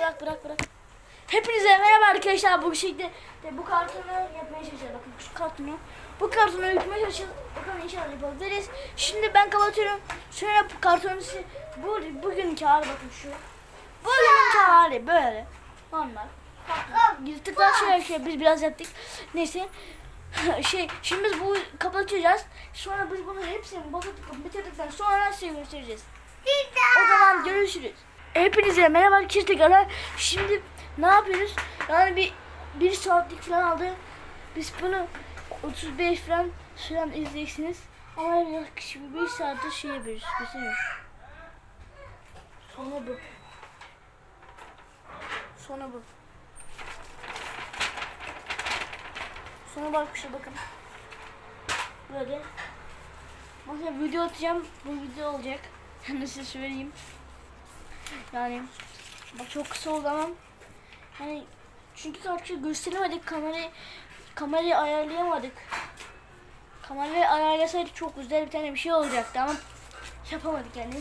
bırak bırak bırak. Hepinize merhaba arkadaşlar. Bu şekilde de bu kartonu yapmaya çalışacağız. Bakın şu kartonu. Bu kartonu yutmaya çalışacağız. Bakalım inşallah yapabiliriz. Şimdi ben kapatıyorum. Sonra bu kartonu bu bugünkü hali bakın şu. Bugünkü hali böyle. Normal. Yırtıklar şöyle şöyle biz biraz yaptık. Neyse. şey şimdi biz bu kapatacağız. Sonra biz bunu hepsini basıp bitirdikten sonra size göstereceğiz. O zaman görüşürüz. Hepinize merhaba arkadaşlar. Şimdi ne yapıyoruz? Yani bir bir saatlik falan aldı. Biz bunu 35 falan falan izleyeceksiniz. Ama yaklaşık bir saattir şey yapıyoruz. Gösteriyorum. Sonra bu. Sonra bu. Sonra bak şu bakın. Böyle. Mesela video atacağım. Bu video olacak. Yani size söyleyeyim. Yani bak çok kısa oldu ama hani çünkü karşı gösteremedik kamerayı kamerayı ayarlayamadık. Kamerayı ayarlasaydık çok güzel bir tane bir şey olacaktı ama yapamadık yani.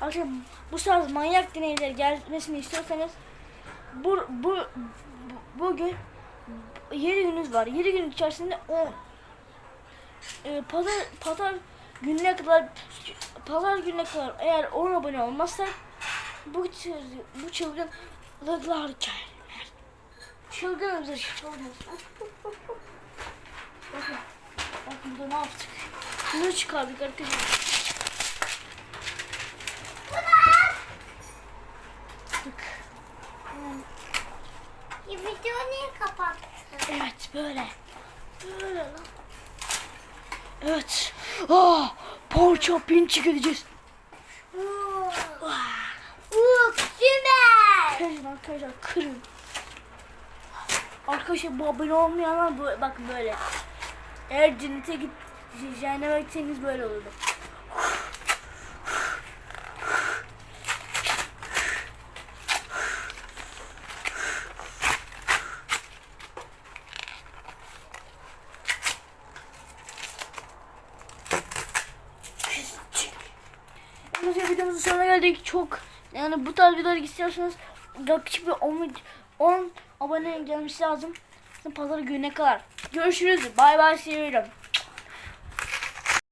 Arkadaşlar bu tarz manyak deneyler gelmesini istiyorsanız bu, bu, bu bugün 7 gününüz var. 7 gün içerisinde 10 e, pazar pazar gününe kadar pazar gününe kadar eğer 10 abone olmazsak bu çıl- bu çılgınlıklar gelmez. Çılgınız biz çılgınız. Bakın. Bakın burada ne yaptık? Bunu çıkardık arkadaşlar. Tık. Ya video niye kapattın? Evet böyle. Böyle lan. Evet. Ah, Porça pinçik edeceğiz. Uuu. Ah. Uuu süper. Kırın arkadaşlar kırın. Arkadaşlar bu abone olmayanlar bu, bakın böyle. Eğer cennete git cehenneme gitseniz böyle olurdu. Videomuzun sonuna geldik. Çok yani bu tarz videolar istiyorsanız yaklaşık bir 10, 10 abone gelmesi lazım. Pazar gününe kadar. Görüşürüz. Bay bay seviyorum.